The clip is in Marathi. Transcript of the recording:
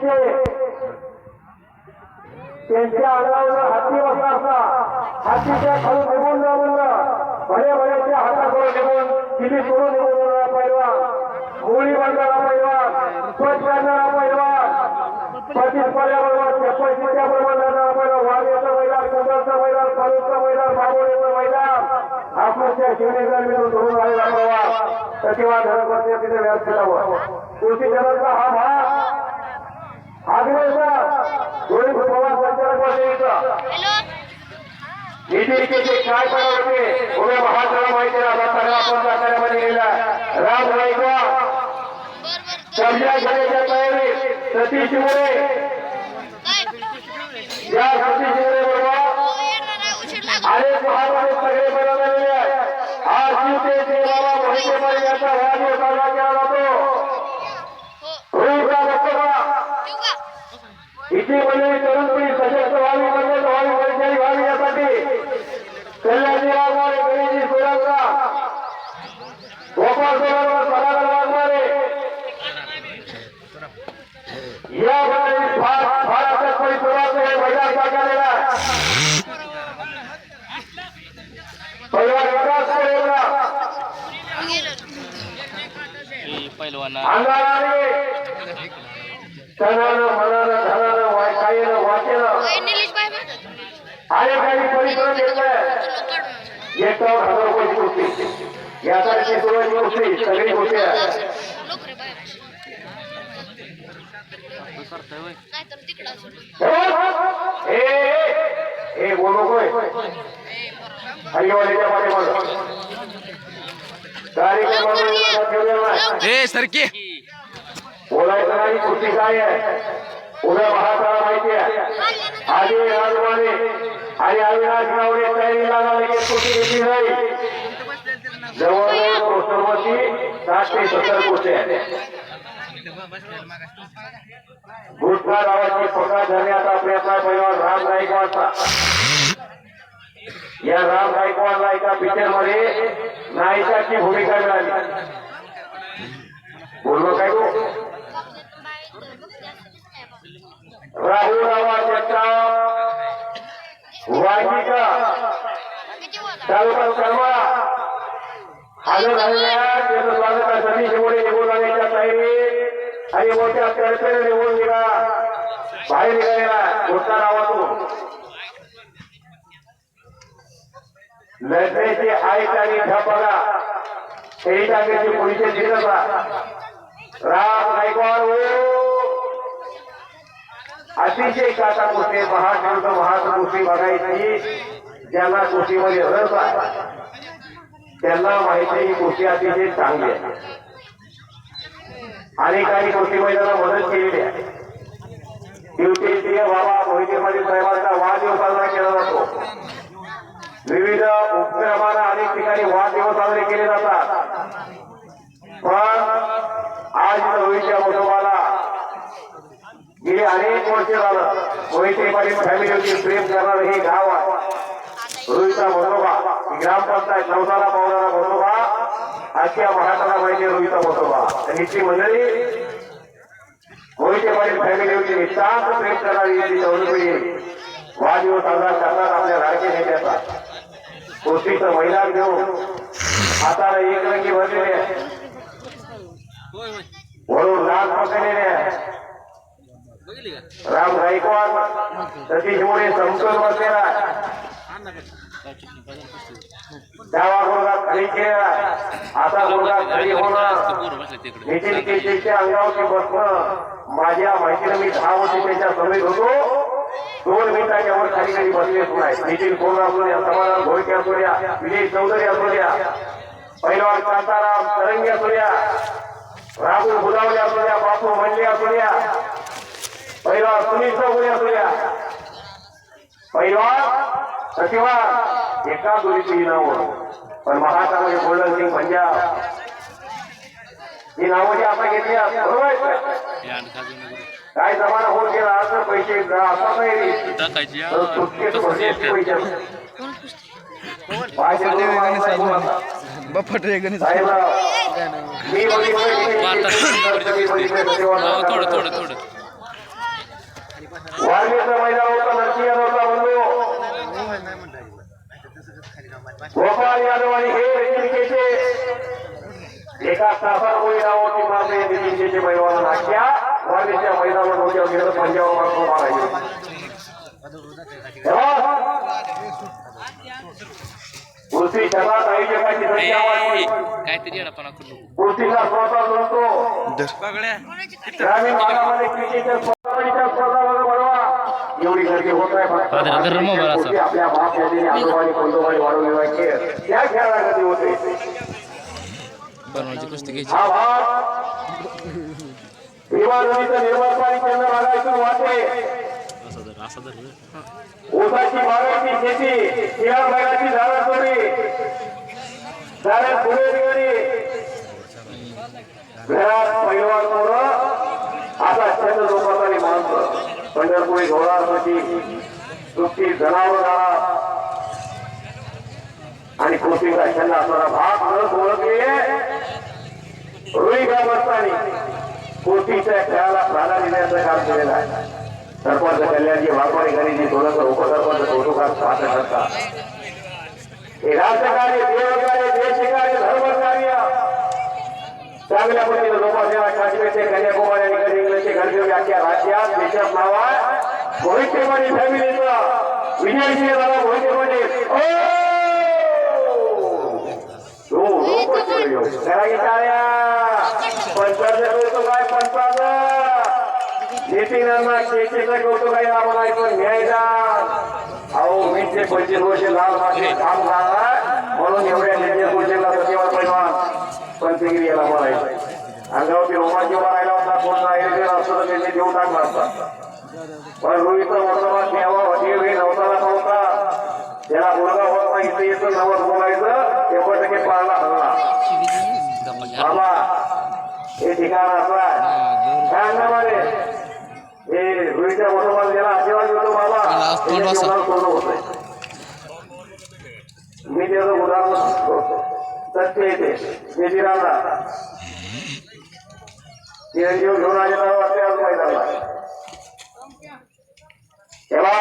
त्यांचे त्यांच्या अंगावर हाती बसला असता हातीच्या खाली निघून जाऊन भले भल्याच्या हाताकडून निघून किती सोडून निघून जाणारा पैलवान गोळी बांधणारा पैलवान स्वच्छ करणारा पैलवान पतीस पर्याबरोबर चप्पल चित्याबरोबर जाणारा पैलवान वाघेचं मैदान कुंदरचं मैदान कालूचं मैदान बाबोडीचं मैदान आपल्या शिवनेकर मिळून धरून आलेला प्रवास प्रतिभा धरपती तिथे व्यासपीठावर कृषी जनाचा हा भाग निधीचे काय पण होते उभ्या महात्मा माहिती राहतात सगळा आपण साताऱ्यामध्ये गेला राम गायकवाड बर बर कब्जा घेण्याच्या तयारीत सतीश मुळे काय या सतीश मुळे बरोबर. हो येणार आहे उशीर लागला अनेक महाराज सगळे बनवलेले आहेत. आज शिवसेनेचे बाबा मोहिते पाटील यांचा वाढदिवस साजरा केला जातो. हो रोहितला बघतो ठेवू का इथे मंडळी तरुण पिढी सशक्त व्हावी म्हणजे व्हावी परिचय व्हावी गोपाळ सोळंका सदागर वाघमारे या मंडळी फार फार अटकपणी सुरुवात हे मैदान पहिलवान अंगाराने तनानं मनानं धनानं वाय कायनं वाचेनं आणि काही परिश्रम घेतलाय तुला काढून एकावर हजार रुपयाची यासारखी सुरुवाती गोष्टी सगळी गोष्टी नाही हे, बोलू पाठीमागं. नाही ए सरकी. बोलायचं नाही कृती काय आहे? उद्या महाराष्ट्राला माहिती आहे. आधी राजवाने आणि अविनाश गावडे तयारी लागले कृती घेतली जाईल जवळजवळ कोसरवरची साठ ते सत्तर कोटी आहेत गुटखा पकड धरण्याचा प्रयत्न राम गायकवाडचा या राम गायकवाडला एका पिक्चरमध्ये नायकाची भूमिका मिळाली बोललो काय तू राहुल रावा जगताप वाहिका तालुका करमाळा हजर झालेल्या त्याचं स्वागत आहे सतीश मोरे निघून जाण्याच्या तयारी आणि मोठ्या तडफेने निघून निघा बाहेर निघालेला मोठा नावातून लढण्याची आईट आणि ढपगा हे टाकायचे पोलीस दिलं राम गायकवाड हो. अतिशय काटा कुस्ती महाशंत महान कुस्ती बघायची. ज्यांना कुस्तीमध्ये रस आहे त्यांना माहिती ही कुस्ती अतिशय चांगली आहे आणि काही कुस्ती मदत केलेली आहे. युपीएससी बाबा मोहिते पाटील साहेबांचा वाढदिवस साजरा केला जातो. विविध उपक्रमांना अनेक ठिकाणी वाढदिवस साजरे केले जातात. पण आज रोहितच्या कुटुंबाला गेली अनेक वर्ष झालं मोहिते पाटील फॅमिलीवरती प्रेम करणारं हे गाव आहे. रोहितचा मोठोबा ग्रामपंचायत नवसाला पावणारा मोठोबा आजच्या महात्मा माहिती आहे रोहितचा मोठोबा तर मंडळी मोहिते पाटील फॅमिली होती. नितांत प्रेम करणारी ही तरुण पिढी. वाढदिवस साजरा करणार आपल्या राजकीय नेत्याचा. गोष्टीचं महिला घेऊन हाताला एक रंगी भरलेली आहे. म्हणून लाल पकडलेले आहे. राम गायकवाड सतीश मोरे समतोल बसलेला डावा गुडघा खाली केलेला आता गुडघा खाली होणार. नितीन केशेच्या अंगावरती बसणं. माझ्या माहितीनं मी दहा वर्ष त्याच्या समेत होतो. दोन मिनिटाच्या वर खाली खाली बसलेच नाही नितीन कोण असू द्या समाधान भोळके असू द्या विजय चौधरी असू द्या पहिलवान कांताराम तरंगी असू द्या राहुल बुलावले असू द्या बापू मंडले असू द्या पहिलवान सुनील चौधरी असू द्या. पहिलवान सचिवा एका दोरीची नावं. पण महाराष्ट्रामध्ये गोल्डन सिंग पंजाब ही नावं जी आपण घेतली बरोबर? काय जमाना होत गेला तर पैसे आता. नाही पाचशे दोन माणसं आहेत आता. बफट गणित साहेबराव, मी बघितलं की वार्ता. मी बघितलं की थोडं तेव्हा थोडं थोडं यादव आणि हे रेल्वेचे एका तासामुळे नावाची मारणे नितीनचे पैलवान नाट्या वारणीच्या मैदानावर डोक्यावर गेलं पंजाब मारायचे कुस्ती आई जगाची संख्या काहीतरी येडापणा करू नको. कुस्तीचा स्वतः बनतो ग्रामीण भागामध्ये क्रिकेटच्या स्पर्धा एवढी गर्दी होत. कुस्ती आपल्या बाप यादीने आजोबानी कोंडोबानी वाढवलेला खेळ त्या खेळाला कधी होते बनवायची कुस्ती घ्यायची. हा भाग. भीमा नदीचं निर्मळ पाणी केंद्र भागातून वाहते असं धर असं धर ऊसाची बागायती शेती शिळा बैलाची झाडं चोरी झाडं फुले निघाली घरात पैलवान पोरं. आता छंद जोपासणारी माणसं पंढरपुरी घोडासाठी सुट्टी जनावर आणि कोटीचा राष्ट्रांना आपला भाग न ओळखले. रुई ग्रामस्थांनी कोटीच्या खेळाला प्राधान्य देण्याचं काम केलेलं आहे. सरपंच कल्याणजी वाघवाडी गणेशजी सोलंकर उपसरपंच कौतुकात पाहत असतात हे राजकार्य देवकार्य देशकार्य धर्मकार्य. चांगल्या पद्धतीने जोपासलेला काश्मीरचे कन्याकुमारी आणि कलिंगचे घरदेव राज्यात देशात नावा आहे. मोहिते पाटील फॅमिलीचं विजयसिंह दादा मोहिते पाटील ओ! हो, पंचायत योग. करा की टाळ्या. कौतुक आहे पंचाचं. नितीनांना केकेचं कौतुक आहे आपण ऐकून घ्यायचा अहो मी ते पंचवीस वर्ष लाल माझे काम झाला म्हणून एवढ्या निर्णय गोष्टीला सचिवार पैलवान पंचगिरी याला बोलायचं अंगावरती रोमांची राहिला होता कोण नाही असतो तर त्यांनी देऊन टाकला असता. पण रोहितचा वर्तमान घ्यावा होती नवताला नव्हता. त्याला मुलगा होत नाही इथे येतं नवस बोलायचं शंभर टक्के पाळला हल्ला. बाबा हे ठिकाण असं काय अंगामध्ये हे रोहितच्या वर्तमान ज्याला आशीर्वाद देतो बाबा पूर्ण होतंय. मी त्याचं उदाहरण करतो सत्य येते. जयजीरामला चिरंजीव घेऊन आले तर वाटते आज मैदानाला तेव्हा